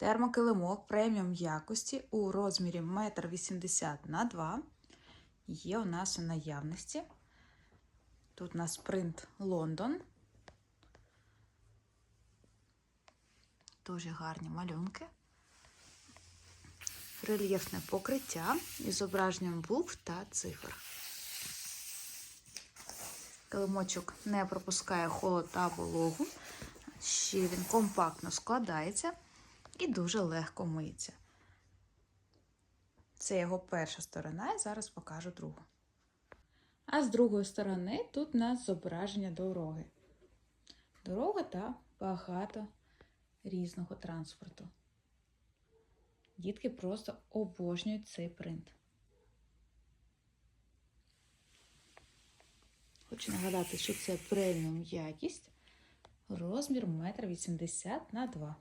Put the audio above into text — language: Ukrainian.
Термокилимок преміум якості у розмірі 1,80 м на 2 є у нас у наявності. Тут у нас принт Лондон. Дуже гарні малюнки. Рельєфне покриття із зображенням букв та цифр. Килимочок не пропускає холод та вологу. Ще він компактно складається і дуже легко миється. Це його перша сторона, і зараз покажу другу. А з другої сторони тут у нас зображення дороги. Дорога та багато різного транспорту. Дітки просто обожнюють цей принт. Хочу нагадати, що це преміум якість, розмір 1,80 м на 2 м.